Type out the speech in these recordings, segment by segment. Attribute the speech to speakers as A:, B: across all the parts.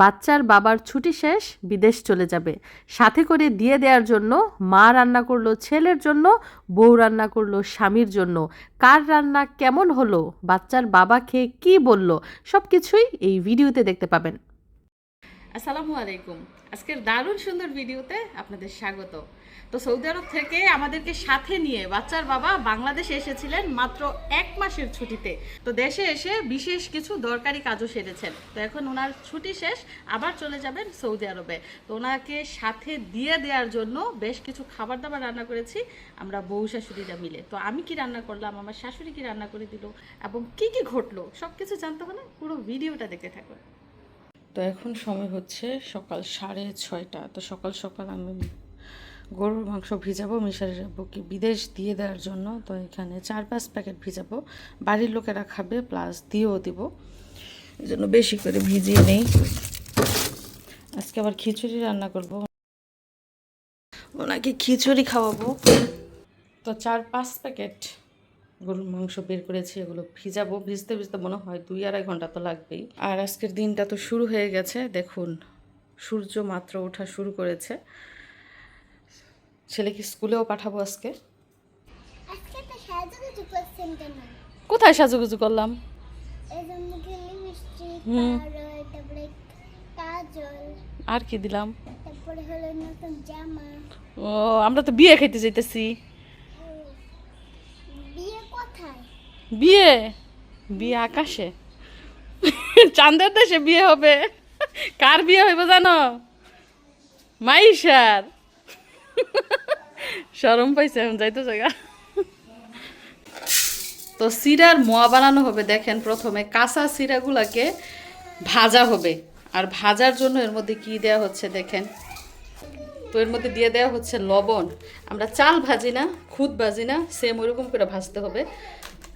A: বাচ্চার বাবার ছুটি শেষ, বিদেশ চলে যাবে। সাথে করে দিয়ে দেওয়ার জন্য মা রান্না করল, ছেলের জন্য, বউ রান্না করল, স্বামীর জন্য। কার রান্না কেমন হলো, বাচ্চার বাবা খেয়ে কী বলল সব কিছুই এই ভিডিওতে দেখতে পাবেন। আসসালামু আলাইকুম। আজকের দারুণ সুন্দর ভিডিওতে আপনাদের স্বাগত। তো সৌদি আরব থেকে আমাদেরকে সাথে নিয়ে বাচ্চার বাবা বাংলাদেশে এসেছিলেন মাত্র এক মাসের ছুটিতে। তো দেশে এসে বিশেষ কিছু দরকারি কাজও সেরেছেন। তো এখন ওনার ছুটি শেষ, আবার চলে যাবেন সৌদি আরবে। তো ওনাকে সাথে দিয়ে দেওয়ার জন্য বেশ কিছু খাবার দাবার রান্না করেছি, আমরা বউ শাশুড়িরা মিলে। তো আমি কি রান্না করলাম, আমার শাশুড়ি কি রান্না করে দিল, এবং কি কি ঘটলো সব কিছু জানতে হলে পুরো ভিডিওটা দেখতে থাকুন। তো এখন সময় হচ্ছে সকাল সাড়ে ছয়টা। তো সকাল সকাল আমি গরুর মাংস ভিজাবো, মিশারি কি বিদেশ দিয়ে দেওয়ার জন্য। তো এখানে চার পাঁচ প্যাকেট ভিজাবো। বাড়ির লোকেরা খাবে প্লাস দিয়েও দিব। এই জন্য বেশি করে ভিজিয়ে নেই। আজকে আবার খিচুড়ি রান্না করব। ওনাকে খিচুড়ি খাওয়াবো। তো চার পাঁচ প্যাকেট গরুর মাংস বের করেছি, এগুলো ভিজাবো। ভিজতে ভিজতে মনে হয় দুই আড়াই ঘণ্টা তো লাগবেই। আর আজকের দিনটা তো শুরু হয়ে গেছে। দেখুন, সূর্য মাত্র ওঠা শুরু করেছে। ছেলেকে স্কুলেও পাঠাবো আজকে। কোথায় সাজুগুজু করলাম? হুম।
B: আর
A: কি দিলাম? ও আমরা তো বিয়ে খাইতে যাইতেছি।
B: বিয়ে
A: বিয়ে? বিয়ে আকাশে। চাঁদের দেশে বিয়ে হবে। কার বিয়ে হইব জানো? মাইশার। সরম পাইছে, এখন যাইতে জায়গা। তো সিরার মোয়া বানানো হবে, দেখেন প্রথমে। কাঁচা সিরাগুলাকে ভাজা হবে। আর ভাজার জন্য এর মধ্যে কি দেওয়া হচ্ছে, দেখেন। তো এর মধ্যে দিয়ে দেওয়া হচ্ছে লবণ। আমরা চাল ভাজি না, খুদ ভাজি না সেম ওইরকম করে ভাজতে হবে।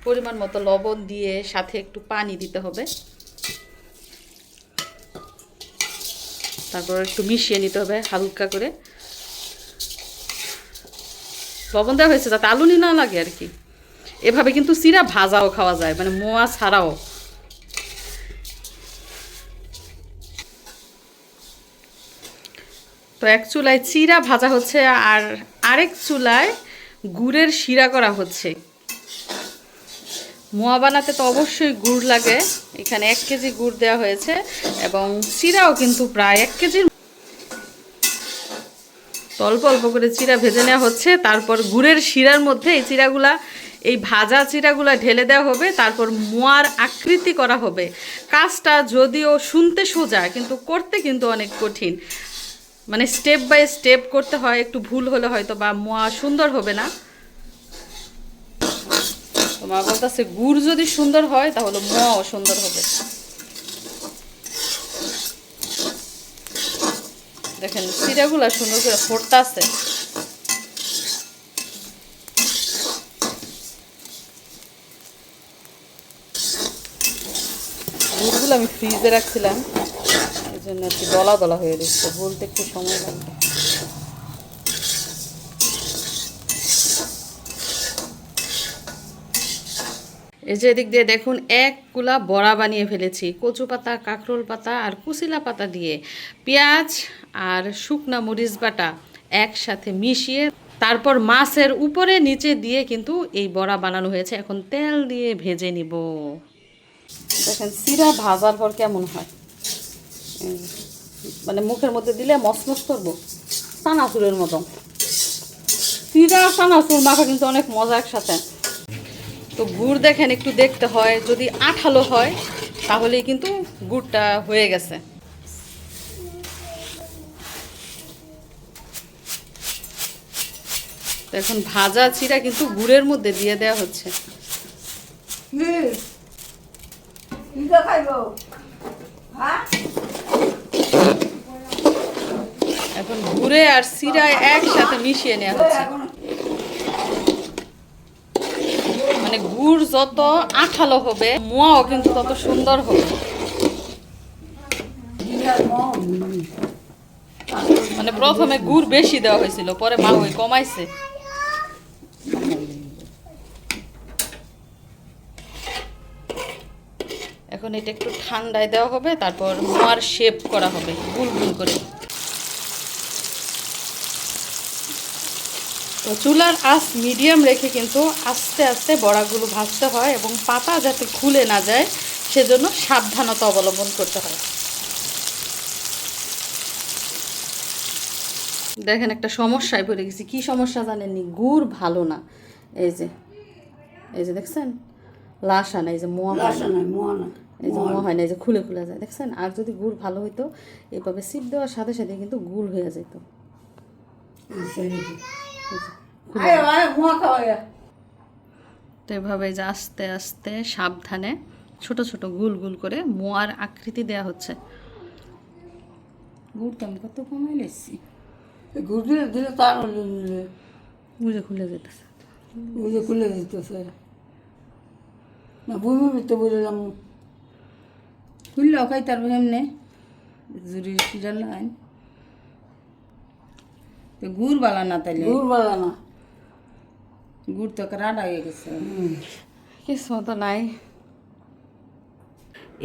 A: পরিমাণ মতো লবণ দিয়ে সাথে একটু পানি দিতে হবে। তারপর একটু মিশিয়ে নিতে হবে হালকা করে। লবণ দেওয়া হয়েছে, যাতে আলুনি না লাগে আর কি। এভাবে কিন্তু চিরা ভাজাও খাওয়া যায় মানে মোয়া ছাড়াও। তো এক চুলায় চিরা ভাজা হচ্ছে, আর আরেক চুলায় গুড়ের শিরা করা হচ্ছে। মোয়া বানাতে তো অবশ্যই গুড় লাগে, এখানে এক কেজি গুড় দেওয়া হয়েছে, এবং চিরাও কিন্তু প্রায় এক কেজির অল্প অল্প করে চিরা ভেজে নেওয়া হচ্ছে। তারপর গুড়ের শিরার মধ্যে এই চিরাগুলা, এই ভাজা চিরাগুলা ঢেলে দেওয়া হবে। তারপর মোয়ার আকৃতি করা হবে। কাজটা যদিও শুনতে সোজা, কিন্তু করতে কিন্তু অনেক কঠিন। মানে স্টেপ বাই স্টেপ করতে হয়, একটু ভুল হলে হয়তো বা মোয়া সুন্দর হবে না। তো মা বলতেছে, গুড় যদি সুন্দর হয়, তাহলে মোয়াও সুন্দর হবে। দেখেন চিরাগুলা সুন্দর করে ফোটতাছে। গুড়গুলো আমি ফ্রিজে রাখছিলাম এই জন্য একটু দলা দলা হয়ে গেছে বলতে একটু সময় লাগবে। এই যে এদিক দিয়ে দেখুন, এক কুলা বড়া বানিয়ে ফেলেছি। কচু পাতা, কাঁকরোল পাতা আর কুচিলা পাতা দিয়ে। পেঁয়াজ আর শুকনা মরিচ বাটা একসাথে মিশিয়ে তারপর মাছের উপরে নিচে দিয়ে কিন্তু এই বড়া বানানো হয়েছে। এখন তেল দিয়ে ভেজে নিব। দেখেন, সিরা ভাজার পর কেমন হয়। মানে মুখের মধ্যে দিলে মসমস করব। সানাসুরের মতো সিরা সানাসুর মাখা কিন্তু অনেক মজা একসাথে। তো গুড় দেখেন, একটু দেখতে হয়। যদি আঠালো হয়, তাহলেই কিন্তু গুড়টা হয়ে গেছে। এখন ভাজা চিরা কিন্তু গুড়ের মধ্যে দিয়ে দেওয়া হচ্ছে। এখন গুড়ে আর চিরায় একসাথে মিশিয়ে নেওয়া হচ্ছে। মানে গুড় যত আঠালো হবে, মোয়াও কিন্তু তত সুন্দর হবে। মানে প্রথমে গুড় বেশি দেওয়া হয়েছিল, পরে মা ওই কমাইছে। এখন এটা একটু ঠান্ডায় দেওয়া হবে, তারপর মোয়ার শেপ করা হবে গুল গুল করে। তো চুলার আঁচ মিডিয়াম রেখে কিন্তু আস্তে আস্তে বড়াগুলো ভাজতে হয় এবং পাতা যাতে খুলে না যায় সেজন্য সাবধানতা অবলম্বন করতে হয়। দেখেন একটা সমস্যায় পড়ে গেছি। কি সমস্যা জানেননি? গুড় ভালো না। এই যে এই যে দেখছেন? লাসা না এই যে মোয়া না। এই যে মোয়া হয় না এই যে খুলে খুলে যায়। দেখছেন? আর যদি গুড় ভালো হইতো এভাবে সিপ দেওয়ার সাথে সাথে কিন্তু গুড় হয়ে যেত তো এভাবে যে আস্তে আস্তে সাবধানে ছোট ছোট গুল গুল করে মোয়ার আকৃতি দেয়া হচ্ছে।
C: গুড় তো আমি কত কমাই লেছি। গুড় দিলে দিলে তার
A: বুঝে খুলে যেতেছে।
C: বুঝে খুলে দিতেছে না বইমে বিতে বললাম খুললে খাই তার এমনি। জুরি সিরিয়াল লাইন। তো গুড় বালা না তাইলে? গুড় বালা না। গুড় তো হয়ে গেছে।
A: কিছু তো নাই।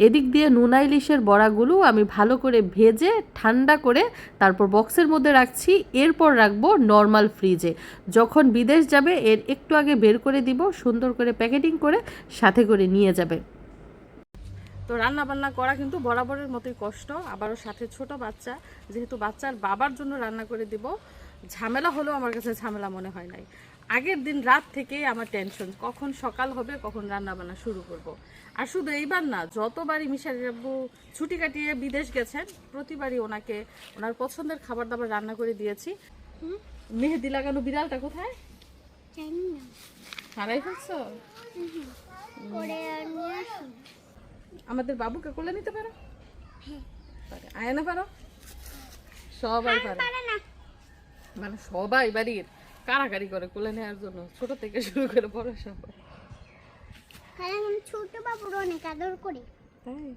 D: এদিক দিয়ে নুন ইলিশের বড়াগুলো আমি ভালো করে ভেজে ঠান্ডা করে তারপর বক্সের মধ্যে রাখছি। এরপর রাখব নর্মাল ফ্রিজে। যখন বিদেশ যাবে এর একটু আগে বের করে দিব সুন্দর করে প্যাকেটিং করে সাথে করে নিয়ে যাবে। তো রান্না বান্না করা কিন্তু বরাবরের মতোই কষ্ট। আবারও সাথে ছোট বাচ্চা। যেহেতু বাচ্চার বাবার জন্য রান্না করে দিব ঝামেলা হলেও আমার কাছে ঝামেলা মনে হয় নাই। আগের দিন রাত থেকেই আমার টেনশন কখন সকাল হবে কখন রান্না বান্না শুরু করব। আর শুধু এইবার না যতবারই মিশারি আব্বু ছুটি কাটিয়ে বিদেশ গেছেন প্রতিবারই ওনাকে ওনার পছন্দের খাবার দাবার রান্না করে দিয়েছি। মেহেদি লাগানো বিড়ালটা কোথায়? হারাই ফেলছো? আমাদের বাবুকে কোলে নিতে পারো? পারে। আয় না পারো? সবাই পারে।
B: পারে না।
D: মানে সবাই বাড়ির কারাকারি করে কোলে নেওয়ার জন্য ছোট থেকে শুরু করে বড় সবাই
B: কারণ আমি ছোট বাবুর অনেক আদর করি।
D: তাই?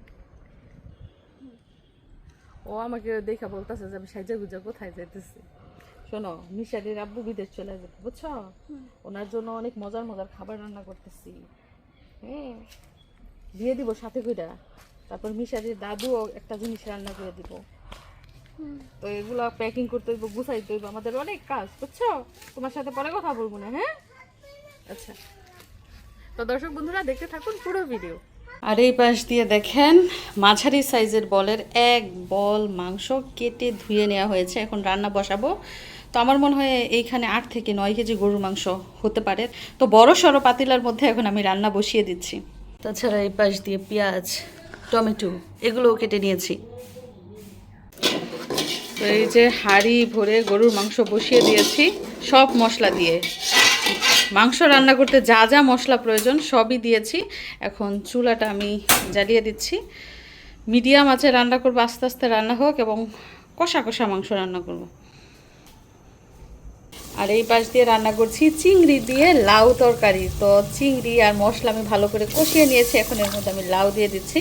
D: ও আমাকে দেখা বলতেছে যে আমি সাইজা গুজা কোথায় যাইতেছি। শোনো মিশারির আব্বু বিদেশ চলে যাবে বুঝছ? ওনার জন্য অনেক মজার মজার খাবার রান্না করতেছি। হ্যাঁ? দিয়ে দিব সাথে কইরা। তারপর মিশারির দাদুও একটা জিনিস রান্না করে দিব। তো এগুলো প্যাকিং করতে হইব গুছাইতে হইব আমাদের অনেক কাজ বুঝছ? তোমার সাথে পরে কথা বলব না হ্যাঁ? আচ্ছা। তো দর্শক বন্ধুরা দেখতে থাকুন পুরো ভিডিও
A: আর এই পাশ দিয়ে দেখেন মাঝারি সাইজের বলের এক বল মাংস কেটে ধুয়ে নেওয়া হয়েছে। এখন রান্না বসাবো। তো আমার মনে হয় এইখানে আট থেকে নয় কেজি গরুর মাংস হতে পারে। তো বড় সড়ো পাতিলার মধ্যে এখন আমি রান্না বসিয়ে দিচ্ছি। তাছাড়া এই পাশ দিয়ে পেঁয়াজ টমেটো এগুলোও কেটে নিয়েছি। তো এই যে হাঁড়ি ভরে গরুর মাংস বসিয়ে দিয়েছি, সব মশলা দিয়ে। মাংস রান্না করতে যা যা মশলা প্রয়োজন সবই দিয়েছি। এখন চুলাটা আমি জ্বালিয়ে দিচ্ছি। মিডিয়াম আছে, রান্না করব, আস্তে আস্তে রান্না হোক এবং কষা কষা মাংস রান্না করব। আর এই পাশ দিয়ে রান্না করছি চিংড়ি দিয়ে লাউ তরকারি। তো চিংড়ি আর মশলা আমি ভালো করে কষিয়ে নিয়েছি, এখন এর মধ্যে আমি লাউ দিয়ে দিচ্ছি।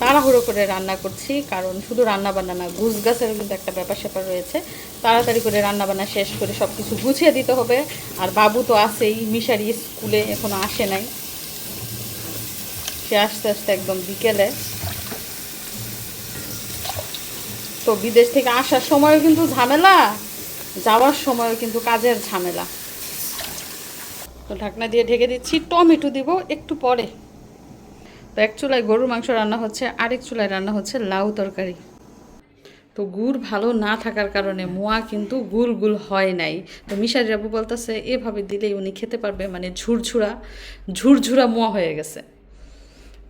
A: তাড়াহুড়ো করে রান্না করছি, কারণ শুধু রান্না বান্না না গুছ গাছের কিন্তু একটা ব্যাপার স্যাপার রয়েছে। তাড়াতাড়ি করে রান্না বান্না শেষ করে সব কিছু গুছিয়ে দিতে হবে। আর বাবু তো আছেই, মিশারি স্কুলে এখনও আসে নাই। সে আস্তে আস্তে একদম বিকেলে। তো বিদেশ থেকে আসার সময়ও কিন্তু ঝামেলা, যাওয়ার সময়ও কিন্তু কাজের ঝামেলা। তো ঢাকনা দিয়ে ঢেকে দিচ্ছি, টমেটো দিব একটু পরে। তো এক চুলায় গরুর মাংস রান্না হচ্ছে, আরেক চুলায় রান্না হচ্ছে লাউ তরকারি। তো গুড় ভালো না থাকার কারণে মোয়া কিন্তু গুল গুল হয় নাই। তো মিশারি বাবু বলতেছে, এভাবে দিলেই উনি খেতে পারবে। মানে ঝুরঝুরা ঝুরঝুরা মোয়া হয়ে গেছে।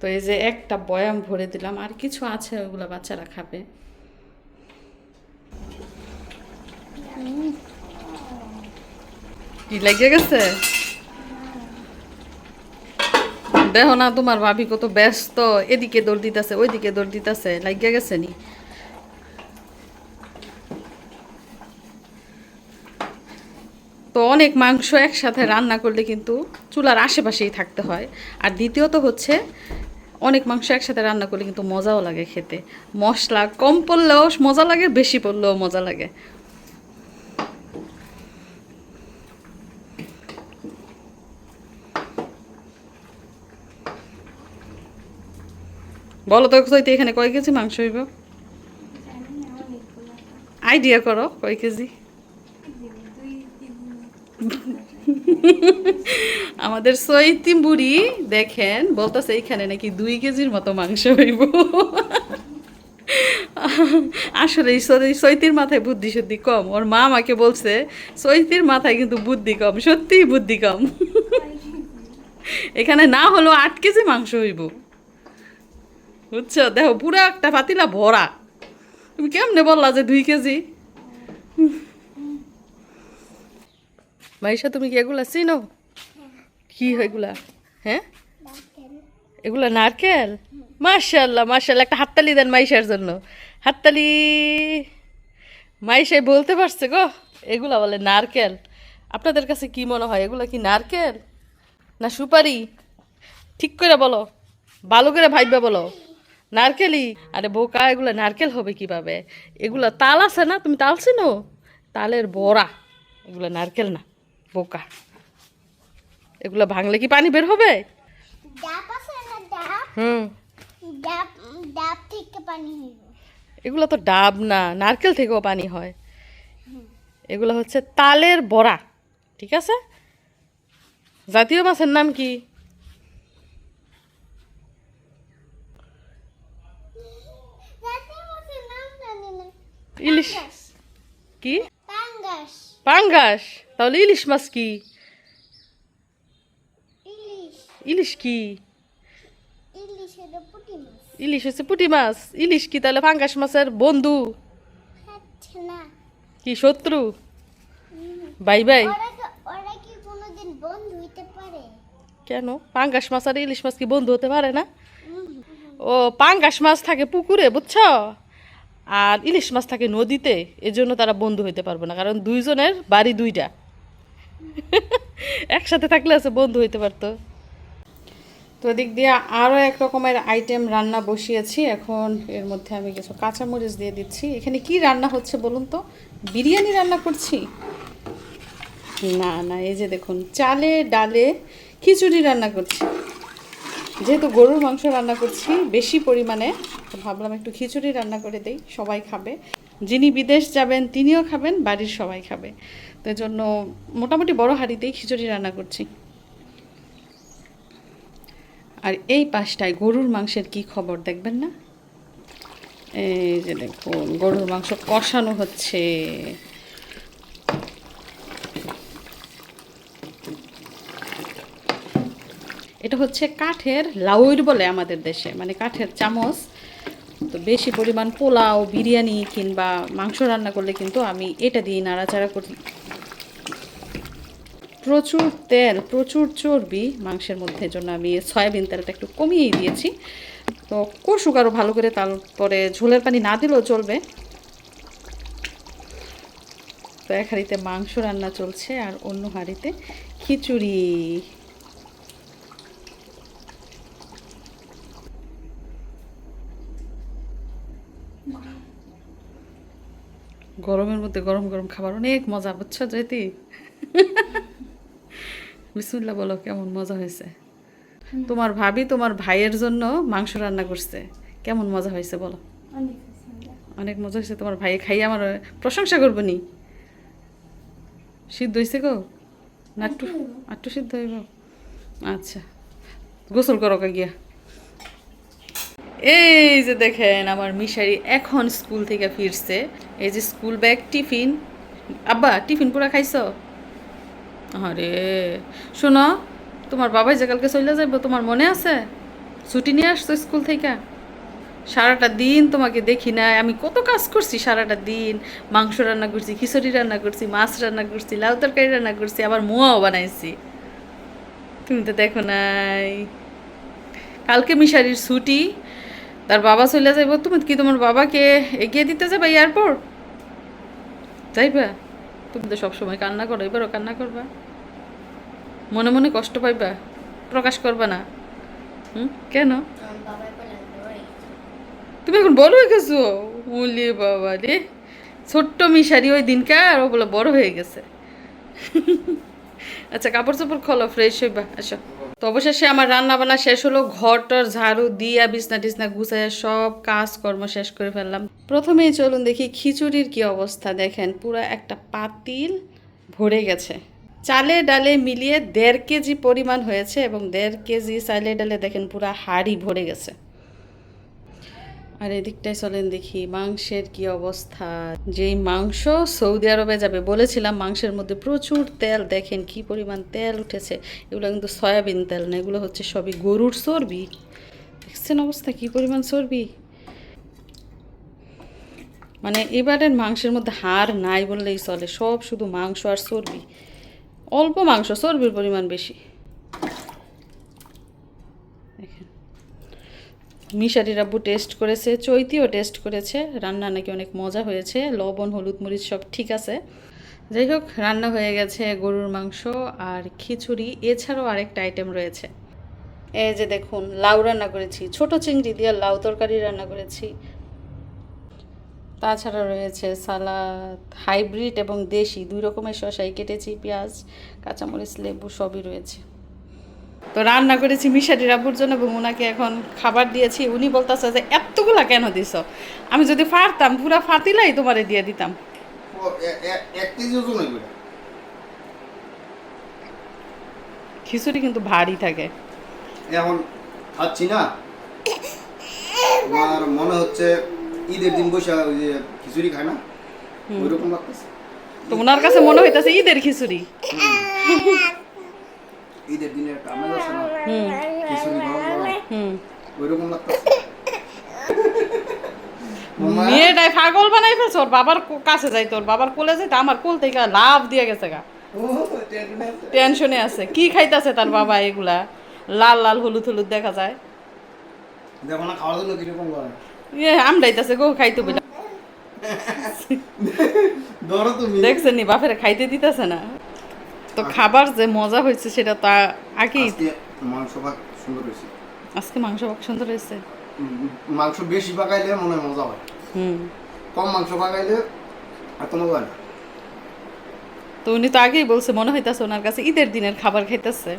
A: তো এই যে একটা বয়াম ভরে দিলাম, আর কিছু আছে ওগুলো বাচ্চারা খাবে। কি লেগে গেছে? দেখো না, তোমার ভাবি কত ব্যস্ত। এদিকে দৌড় দিতেছে, ওইদিকে দৌড় দিতেছে, লাগিয়ে গেছে নি। তো অনেক মাংস একসাথে রান্না করলে কিন্তু চুলার আশেপাশেই থাকতে হয়। আর দ্বিতীয়ত হচ্ছে, অনেক মাংস একসাথে রান্না করলে কিন্তু মজাও লাগে খেতে। মশলা কম পড়লেও মজা লাগে, বেশি পড়লেও মজা লাগে। বলো তো সইতে এখানে কয় কেজি মাংস হইব? আইডিয়া করো, কয় কেজি? আমাদের সৈতি বুড়ি দেখেন বলতেছে এইখানে নাকি দুই কেজির মতো মাংস হইব। আসলে সৈতির মাথায় বুদ্ধি শুদ্ধি কম। ওর মা আমাকে বলছে, সৈতির মাথায় কিন্তু বুদ্ধি কম, সত্যিই বুদ্ধি কম। এখানে না হলেও আট কেজি মাংস হইব। বুঝছ দেখো, পুরো একটা পাতিলা ভরা। তুমি কেমনে বললা যে দুই কেজি? মাইশা, তুমি কি এগুলা চিনো? কি এগুলা? হ্যাঁ? এগুলা নারকেল? মাশাল্লাহ মাশাল্লাহ একটা হাততালি দেন মাইশার জন্য। হাততালি, মাইশাই বলতে পারছে গো, এগুলা বলে নারকেল। আপনাদের কাছে কি মনে হয়, এগুলা কি নারকেল? না সুপারি? ঠিক করে বলো, ভালো করে ভাইবা বলো। নারকেলই আরে বোকা এগুলো নারকেল হবে কীভাবে? এগুলো তাল আছে না? তুমি তাল চিনো? তালের বড়া। এগুলো নারকেল না বোকা। এগুলো ভাঙলে কি পানি বের হবে? হুম। এগুলো তো ডাব না নারকেল থেকেও পানি হয়। এগুলো হচ্ছে তালের বড়া ঠিক আছে? জাতীয় মাছের নাম কি
B: জাতীয় মাছের নাম জানি না
A: ইলিশ কি?
B: পাঙ্গাস।
A: তাহলে ইলিশ মাছ কি?
B: ইলিশ।
A: কি?
B: ইলিশ
A: হচ্ছে পুঁটি মাছ। ইলিশ কি তাহলে পাঙ্গাস মাছের বন্ধু? কি শত্রু? Bye bye. কেন? পাঙ্গাস মাছ আর ইলিশ মাছ কি বন্ধু হতে পারে না? ও পাঙ্গাস মাছ থাকে পুকুরে বুঝছ? আর ইলিশ মাছ থাকে নদীতে, এজন্য তারা বন্ধু হইতে পারবে না, কারণ দুইজনের বাড়ি দুইটা। একসাথে থাকলে আছে, বন্ধু হইতে পারতো। তো এদিক দিয়ে আরও এক রকমের আইটেম রান্না বসিয়েছি, এখন এর মধ্যে আমি কিছু কাঁচামরিচ দিয়ে দিচ্ছি। এখানে কি রান্না হচ্ছে বলুন তো? বিরিয়ানি রান্না করছি? না না, এই যে দেখুন, চালে, ডালে খিচুড়ি রান্না করছি। যেহেতু গরুর মাংস রান্না করছি, বেশি পরিমাণে ভাবলাম একটু খিচুড়ি রান্না করে দেই, সবাই খাবে। যিনি বিদেশ যাবেন, তিনিও খাবেন, বাড়ির সবাই খাবে। তো জন্য মোটামুটি বড় হাঁড়িতেই খিচুড়ি রান্না করছি। আর এই পাশটায় গরুর মাংসের কি খবর দেখবেন না? এই যে দেখুন, গরুর মাংস কষানো হচ্ছে। এটা হচ্ছে কাঠের লাউইর বলে আমাদের দেশে মানে কাঠের চামচ। তো বেশি পরিমাণ পোলাও, বিরিয়ানি কিংবা মাংস রান্না করলে কিন্তু আমি এটা দিয়ে নাড়াচাড়া করি। প্রচুর তেল, প্রচুর চর্বি মাংসের মধ্যে জন্য আমি সয়াবিন তেলটা একটু কমিয়েই দিয়েছি। তো কষুক আরও ভালো করে, তারপরে ঝোলের পানি না দিলেও চলবে। তো এক হাঁড়িতে মাংস রান্না চলছে, আর অন্য হাঁড়িতে খিচুড়ি। গরমের মধ্যে গরম গরম খাবার অনেক মজা বুঝছ যেতি বিসমুল্লাহ বলো কেমন মজা হয়েছে? তোমার ভাবি তোমার ভাইয়ের জন্য মাংস রান্না করছে। কেমন মজা হয়েছে বলো? অনেক মজা হয়েছে তোমার ভাই খাই আমার প্রশংসা করব নি? সিদ্ধ হয়েছে গো? না একটু একটু সিদ্ধ হইব? আচ্ছা গোসল করো গিয়া। এই যে দেখেন আমার মিশারি এখন স্কুল থেকে ফিরছে। এই যে স্কুল ব্যাগ, টিফিন। আব্বা, টিফিন পুরা খাইছ? আরে শোনো, তোমার বাবাই যে কালকে চলে যাইব, তোমার মনে আছে? ছুটি নিয়ে আসছো স্কুল থেকে? সারাটা দিন তোমাকে দেখি না আমি কত কাজ করছি সারাটা দিন। মাংস রান্না করছি, খিচুড়ি রান্না করছি, মাছ রান্না করছি, লাউ তরকারি রান্না করছি, আবার মোয়াও বানাইছি। তুমি তো দেখো নাই। কালকে মিশারির ছুটি তার বাবা চলে যাইব, তুমি কি তোমার বাবাকে এগিয়ে দিতে যাবে এয়ারপোর্ট যাইবা। তুমি তো সবসময় কান্না করো, এবারও কান্না করবা। মনে মনে কষ্ট পাইবা, প্রকাশ করবা না। হুম? কেন? তুমি এখন বড় হয়ে গেছো? বলি বাবা রে। ছোট্ট মিশারি ওই দিনকার, ও বলে বড় হয়ে গেছে। আচ্ছা কাপড় চাপড় খোলো ফ্রেশ হইবা, আসো। তো অবশেষে আমার রান্না বান্না শেষ হলো, ঘর টর ঝাড়ু দিয়া বিছনা টিসনা গুছাইয়া সব কাজকর্ম শেষ করে ফেললাম। প্রথমেই চলুন দেখি খিচুড়ির কি অবস্থা, দেখেন পুরো একটা পাতিল ভরে গেছে। চালে ডালে মিলিয়ে দেড় কেজি পরিমাণ হয়েছে এবং দেড় কেজি চালে ডালে দেখেন পুরো হাড়ি ভরে গেছে। আর এদিকটায় চলেন দেখি, মাংসের কি অবস্থা? যেই মাংস সৌদি আরবে যাবে, বলেছিলাম মাংসের মধ্যে প্রচুর তেল, দেখেন কি পরিমাণ তেল উঠেছে। এগুলো কিন্তু সয়াবিন তেল না, এগুলো হচ্ছে সবই গরুর চর্বি। দেখছেন অবস্থা, কি পরিমাণ চর্বি? মানে এবারের মাংসের মধ্যে হাড় নাই বললেই চলে, সব শুধু মাংস আর চর্বি। অল্প মাংস, চর্বির পরিমাণ বেশি দেখেন মিশারি রাব্বু টেস্ট করেছে, চৈতিও টেস্ট করেছে। রান্না নাকি অনেক মজা হয়েছে, লবণ, হলুদ, মরিচ সব ঠিক আছে। যাই হোক, রান্না হয়ে গেছে গরুর মাংস আর খিচুড়ি, এছাড়াও আরেকটা আইটেম রয়েছে। এই যে দেখুন, লাউ রান্না করেছি, ছোট চিংড়ি দিয়ে লাউ তরকারি রান্না করেছি। তাছাড়া রয়েছে সালাদ, হাইব্রিড এবং দেশি, দুই রকমের শসাই কেটেছি, পেঁয়াজ, কাঁচামরিচ, লেবু সবই রয়েছে। তো রান্না করেছি মিশারি রাবুর জন্য এবং ওনাকে এখন খাবার দিয়েছি। উনি বলতেছে যে এতগুলা কেন দিছ? আমি যদি পারতাম পুরা ফাতিলাই তোমারে দিয়ে দিতাম। খিচুড়ি কিন্তু ভারী থাকে।
E: এখন খাচ্ছি না। আমার মনে হচ্ছে ঈদের দিন বসে ওই যে খিচুড়ি খায় না? ওই রকম লাগতেছে।
A: তো ওনার কাছে মনে হইতাছে ঈদের খিচুড়ি।
E: ঈদের দিনে একটা আমেজ আছে না?
A: হুম।
E: খিচুড়ি গরম গরম
A: হুম।
E: লাগতেছে।
A: মেয়েটাই পাগল বানাই ফেলছে ওর বাবার কাছে যাই তোর বাবার কোলে যাইতে আমার কোল থেকে লাভ দিয়ে গেছে গা।
E: টেনশনে আছে।
A: কি খাইতেছে তার বাবা এগুলা? লাল লাল হলুদ হলুদ দেখা যায়।
E: দেখো না খাওয়ার জন্য কীরকম করে?
A: ইয়ে আমডাইতাছে গো খাইতে বলে।
E: ধরো তুমি।
A: দেখছেন নি বাপের খাইতে দিতেছে না। তো খাবার যে মজা হয়েছে সেটা তা আগেই।
E: আজকে মাংস ভাত সুন্দর হয়েছে।
A: আজকে মাংস ভাগ সুন্দর হয়েছে?
E: মাংস বেশি পাকাইলে মনে মজা হয়।
A: হুম।
E: কম মাংস পাকাইলে এত মজা হয় না।
A: তো উনি তো আগেই বলছে মনে হইতাছে ওনার কাছে ঈদের দিনের খাবার খাইতেছে।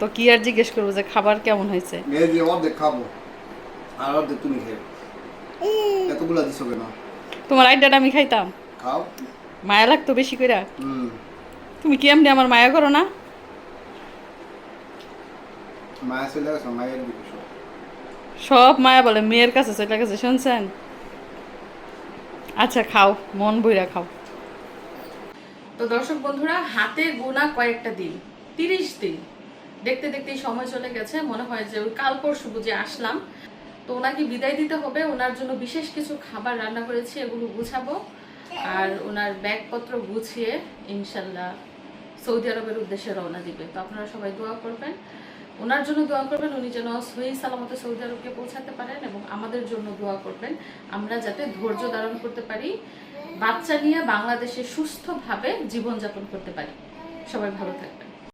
A: তো কি আর জিজ্ঞেস করব যে খাবার কেমন হয়েছে?
E: এই যে অর্ধেক খাব আর অর্ধেক তুমি খেয়ে এতগুলা দিছো কেন?
A: তোমার আইডিয়াটা আমি খাইতাম।
E: খাও।
A: মায়া লাগতো বেশি করে
E: হুম।
A: তুমি কি এমনি আমার মায়া করো না?
E: সব।
A: সব মায়া বলে মেয়ের কাছে চলে গেছে শুনছেন? আচ্ছা খাও মন বইরা খাও। তো দর্শক বন্ধুরা হাতে গোনা কয়েকটা দিন তিরিশ দিন। দেখতে দেখতেই সময় চলে গেছে মনে হয় যে ওই কাল পরশু বুঝে আসলাম। তো ওনাকে বিদায় দিতে হবে ওনার জন্য বিশেষ কিছু খাবার রান্না করেছি এগুলো গুছাবো। আর ওনার ব্যাগপত্র গুছিয়ে ইনশাল্লাহ সৌদি আরবের উদ্দেশ্যে রওনা দিবে। তো আপনারা সবাই দোয়া করবেন। ওনার জন্য দোয়া করবেন, উনি যেন সহি সালামতে সৌদি আরবকে পৌঁছাতে পারেন এবং আমাদের জন্য দোয়া করবেন। আমরা যাতে ধৈর্য ধারণ করতে পারি, বাচ্চা নিয়ে বাংলাদেশে সুস্থভাবে জীবনযাপন করতে পারি। সবাই ভালো থাকবেন।